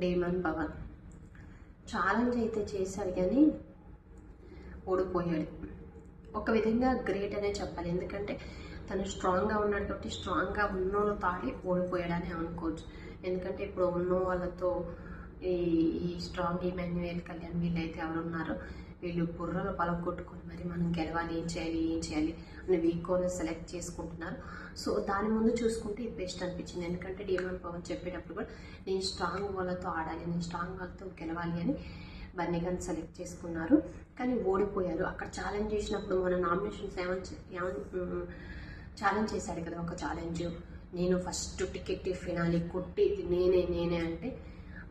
Daemon Pawan. Challenge అయితే చేశాడు కానీ ఓడిపోయాడు. ఒక విధంగా గ్రేట్ అనే చెప్పాలి. ఎందుకంటే తను స్ట్రాంగ్గా ఉన్నాడు కాబట్టి స్ట్రాంగ్గా ఉన్నోళ్ళు తాడి ఓడిపోయాడని అనుకోవచ్చు. ఎందుకంటే ఇప్పుడు ఉన్న వాళ్ళతో ఈ ఈ స్ట్రాంగ్ ఇమాన్యుయల్ కళ్యాణ్ వీళ్ళైతే ఎవరు ఉన్నారో వీళ్ళు బుర్రలు పలగొట్టుకొని మరి మనం గెలవాలి ఏం చేయాలి ఏం చేయాలి అని వీక్ సెలెక్ట్ చేసుకుంటున్నారు. సో దాని ముందు చూసుకుంటే ఇది బెస్ట్ అనిపించింది. ఎందుకంటే డిఎంఎన్ పవన్ చెప్పేటప్పుడు కూడా నేను స్ట్రాంగ్ వాళ్ళతో ఆడాలి నేను స్ట్రాంగ్ వాళ్ళతో గెలవాలి అని బన్నీగాని సెలెక్ట్ చేసుకున్నారు. కానీ ఓడిపోయారు. అక్కడ ఛాలెంజ్ చేసినప్పుడు మన నామినేషన్స్ ఏమని ఛాలెంజ్ చేశాడు కదా ఒక ఛాలెంజ్ నేను ఫస్ట్ టికెట్ ఫినాలి కొట్టేది నేనే నేనే అంటే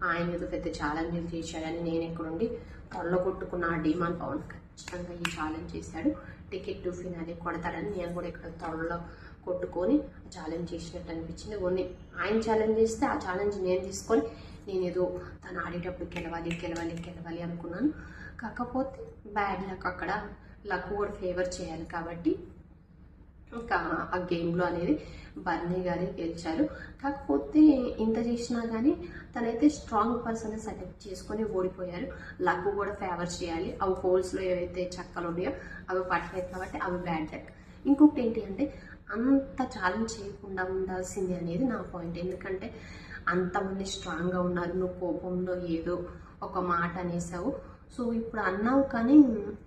ఆయన ఏదో పెద్ద ఛాలెంజ్లు చేశాడని నేను ఎక్కడుండి తొల్ల కొట్టుకున్న డిమాండ్ పవన్ ఖచ్చితంగా ఈ ఛాలెంజ్ చేశాడు. టికెట్ టు ఫినాలి కొడతాడని నేను కూడా ఇక్కడ తొడలో కొట్టుకొని ఛాలెంజ్ చేసినట్టు అనిపించింది. కొన్ని ఆయన ఛాలెంజ్ చేస్తే ఆ ఛాలెంజ్ నేను తీసుకొని నేను ఏదో తను ఆడేటప్పుడు గెలవాలి గెలవాలి గెలవాలి అనుకున్నాను. కాకపోతే బ్యాడ్ లక్ అక్కడ లక్ కూడా ఫేవర్ చేయాలి కాబట్టి ఇంకా ఆ గేమ్లో అనేది బర్నీ గారే గెలిచారు. కాకపోతే ఇంత చేసినా కానీ తనైతే స్ట్రాంగ్ పర్సన్ సెలెక్ట్ చేసుకొని ఓడిపోయారు. లక్ కూడా ఫేవర్ చేయాలి. అవి హోల్స్లో ఏవైతే చక్కలు ఉన్నాయో అవి పట్టలేదు కాబట్టి అవి బ్యాడ్ లక్. ఇంకొకటి ఏంటి అంటే అంత ఛాలెంజ్ చేయకుండా ఉండాల్సింది అనేది నా పాయింట్. ఎందుకంటే అంతమంది స్ట్రాంగ్గా ఉన్నారు. నువ్వు కోపంలో ఏదో ఒక మాట అనేసావు. సో ఇప్పుడు అన్నావు కానీ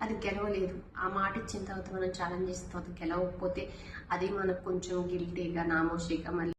అది గెలవలేదు. ఆ మాట ఇచ్చిన తర్వాత మనం ఛాలెంజ్ చేసిన తర్వాత గెలవకపోతే అది మనకు కొంచెం గిల్టీగా నామోషిగా మళ్ళీ